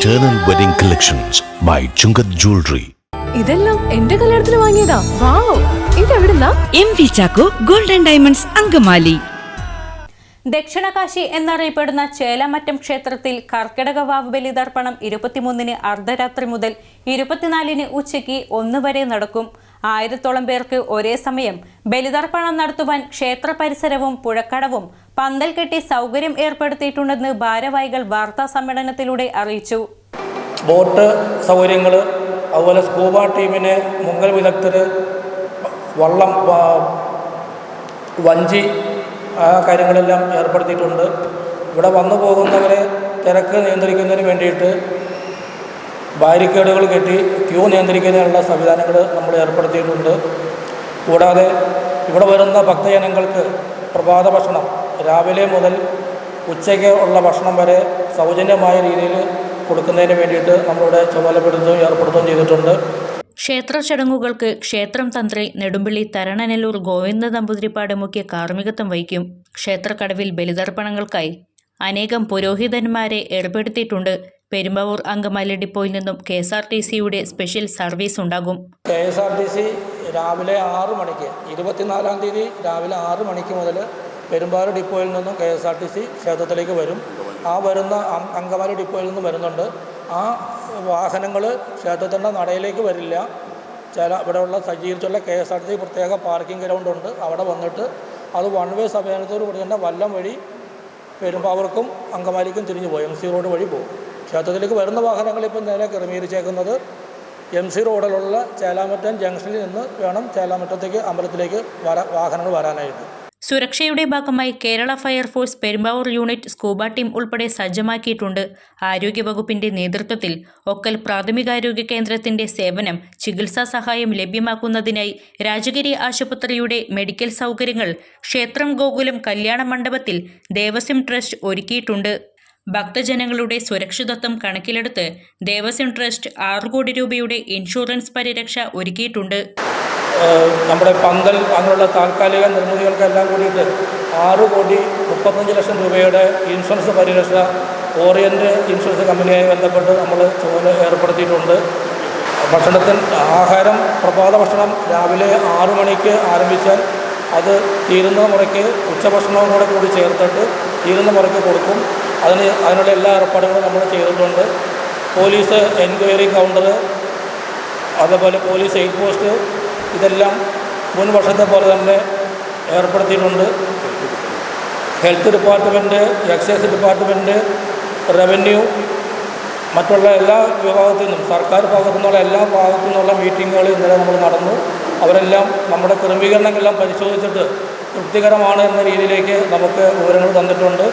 Eternal Wedding Collections by Chungat Jewelry. ഇതെല്ലാം എന്റെ കല്യാണത്തിന് വാങ്ങിയതാ. Wow. ഇതെവിടുന്നാ? M V Chacko golden diamonds Angamaly. Dakshinakashi എന്നറിയപ്പെടുന്ന ചേലമറ്റം ക്ഷേത്രത്തിൽ കർക്കിടക വാവ് ബലിതർപ്പണം ഇരുപത്തിമൂന്നിന് അർദ്ധരാത്രി മുതൽ ഇരുപത്തിനാലിന് ഉച്ചയ്ക്ക് ഒന്ന് വരെ നടക്കും. ആയിരത്തോളം പേർക്ക് ഒരേ സമയം ബലിതർപ്പണം നടത്തുവാൻ ക്ഷേത്ര പരിസരവും പുഴക്കടവും പന്തൽ കെട്ടി സൗകര്യം ഏർപ്പെടുത്തിയിട്ടുണ്ടെന്ന് ഭാരവാഹികൾ വാർത്താ സമ്മേളനത്തിലൂടെ അറിയിച്ചു. ബോട്ട് സൗകര്യങ്ങൾ അതുപോലെ സ്കൂബ ടീമിന് മുങ്ങൽ വിദഗ്ധർ വള്ളം വഞ്ചി ആ കാര്യങ്ങളെല്ലാം ഏർപ്പെടുത്തിയിട്ടുണ്ട്. ഇവിടെ വന്നു പോകുന്നവരെ തിരക്ക് നിയന്ത്രിക്കുന്നതിന് വേണ്ടിയിട്ട് ബാരിക്കേഡുകൾ കെട്ടി ക്യൂ നിയന്ത്രിക്കുന്നതിനുള്ള സംവിധാനങ്ങൾ നമ്മൾ ഏർപ്പെടുത്തിയിട്ടുണ്ട്. കൂടാതെ ഇവിടെ വരുന്ന ഭക്തജനങ്ങൾക്ക് പ്രഭാത ഭക്ഷണം രാവിലെ മുതൽ ഉച്ചയ്ക്ക് ഉള്ള ഭക്ഷണം വരെ സൗജന്യമായ രീതിയിൽ കൊടുക്കുന്നതിന് വേണ്ടിയിട്ട് നമ്മളിവിടെ ചുമതലപ്പെടുത്തുകയും ഏർപ്പെടുത്തുകയും ചെയ്തിട്ടുണ്ട്. ക്ഷേത്ര ചടങ്ങുകൾക്ക് ക്ഷേത്രം തന്ത്രി നെടുമ്പിള്ളി തരണനെല്ലൂർ ഗോവിന്ദ നമ്പൂതിരിപ്പാട് മുഖ്യ കാർമ്മികത്വം വഹിക്കും. ക്ഷേത്രക്കടവിൽ ബലിതർപ്പണങ്ങൾക്കായി അനേകം പുരോഹിതന്മാരെ ഏർപ്പെടുത്തിയിട്ടുണ്ട്. പെരുമ്പാവൂർ അങ്കമാലി ഡിപ്പോയിൽ നിന്നും കെ എസ് ആർ ടി സിയുടെ സ്പെഷ്യൽ സർവീസ് ഉണ്ടാകും. K S R T C രാവിലെ ആറ് മണിക്ക് ഇരുപത്തിനാലാം തീയതി രാവിലെ ആറ് മണിക്ക് മുതൽ പെരുമ്പാവൂർ ഡിപ്പോയിൽ നിന്നും K S R T C ക്ഷേത്രത്തിലേക്ക് വരും. ആ വരുന്ന അങ്കമാലി ഡിപ്പോയിൽ നിന്നും വരുന്നുണ്ട്. ആ വാഹനങ്ങൾ ക്ഷേത്രത്തിന്റെ നടയിലേക്ക് വരില്ല. ചില ഇവിടെയുള്ള സജ്ജീകരിച്ചുള്ള K S R T C പ്രത്യേക പാർക്കിംഗ് ഗ്രൗണ്ട് ഉണ്ട്. അവിടെ വന്നിട്ട് അത് വൺ വേ സംവിധാനത്തോട് കൂടി തന്നെ വല്ലം വഴി പെരുമ്പാവർക്കും അങ്കമാലിക്കും തിരിഞ്ഞു പോകും എം സി റോഡ് വഴി പോകും. ക്ഷേത്രത്തിലേക്ക് വരുന്ന വാഹനങ്ങൾ ഇപ്പം നേരെ ക്രമീകരിച്ചേക്കുന്നത് എം സി റോഡിലുള്ള ചേലാമറ്റം ജംഗ്ഷനിൽ നിന്ന് വേണം ചേലാമറ്റത്തേക്ക് അമ്പലത്തിലേക്ക് വര വാഹനങ്ങൾ വരാനായിട്ട്. സുരക്ഷയുടെ ഭാഗമായി Kerala fire force Perumbavoor unit scuba team ഉൾപ്പെടെ സജ്ജമാക്കിയിട്ടുണ്ട്. ആരോഗ്യവകുപ്പിന്റെ നേതൃത്വത്തിൽ ഒക്കൽ പ്രാഥമികാരോഗ്യ കേന്ദ്രത്തിന്റെ സേവനം ചികിത്സാ സഹായം ലഭ്യമാക്കുന്നതിനായി രാജഗിരി ആശുപത്രിയുടെ മെഡിക്കൽ സൗകര്യങ്ങൾ ക്ഷേത്രം ഗോകുലം കല്യാണ മണ്ഡപത്തിൽ ദേവസ്വം ട്രസ്റ്റ് ഒരുക്കിയിട്ടുണ്ട്. ഭക്തജനങ്ങളുടെ സുരക്ഷിതത്വം കണക്കിലെടുത്ത് ദേവസ്വം ട്രസ്റ്റ് ആറ് കോടി രൂപയുടെ ഇൻഷുറൻസ് പരിരക്ഷ ഒരുക്കിയിട്ടുണ്ട്. നമ്മുടെ പന്തൽ അങ്ങനെയുള്ള താൽക്കാലിക നിർമ്മിതികൾക്കെല്ലാം കൂടിയിട്ട് ആറ് കോടി മുപ്പത്തഞ്ച് ലക്ഷം രൂപയുടെ ഇൻഷുറൻസ് പരിരക്ഷ ഓറിയന്റ് ഇൻഷുറൻസ് കമ്പനിയായി ബന്ധപ്പെട്ട് നമ്മൾ ചുമതല ഏർപ്പെടുത്തിയിട്ടുണ്ട്. ഭക്ഷണത്തിൽ ആഹാരം പ്രഭാത ഭക്ഷണം രാവിലെ ആറു മണിക്ക് ആരംഭിച്ചാൽ അത് തീരുന്ന മുറയ്ക്ക് ഉച്ചഭക്ഷണവും കൂടെ കൂടി ചേർത്തിട്ട് തീരുന്ന മുറയ്ക്ക് കൊടുക്കും. അതിന് അതിനുള്ള എല്ലാ ഏർപ്പാടുകളും നമ്മൾ ചെയ്തിട്ടുണ്ട്. പോലീസ് എൻക്വയറി കൗണ്ടർ അതേപോലെ പോലീസ് എയ്ഡ് പോസ്റ്റ് ഇതെല്ലാം മുൻ വർഷത്തെ പോലെ തന്നെ ഏർപ്പെടുത്തിയിട്ടുണ്ട്. Health department excise department revenue മറ്റുള്ള എല്ലാ വിഭാഗത്തു നിന്നും സർക്കാർ ഭാഗത്തു നിന്നുള്ള എല്ലാ ഭാഗത്തു നിന്നുള്ള മീറ്റിങ്ങുകൾ ഇന്നലെ നമ്മൾ നടന്നു. അവരെല്ലാം നമ്മുടെ ക്രമീകരണങ്ങളെല്ലാം പരിശോധിച്ചിട്ട് തൃപ്തികരമാണ് എന്ന രീതിയിലേക്ക് നമുക്ക് വിവരങ്ങൾ തന്നിട്ടുണ്ട്.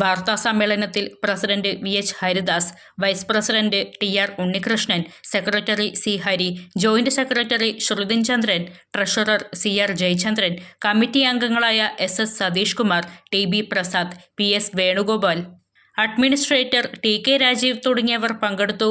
വാർത്താ സമ്മേളനത്തിൽ president V H Haridas vice president T R Unnikrishnan secretary C Hari joint secretary Shruthin Chandran treasurer C R Jayachandran committee അംഗങ്ങളായ S S Satheesh Kumar T B Prasad P S Venugopal. Administrator T K Rajeev തുടങ്ങിയവർ പങ്കെടുത്തു.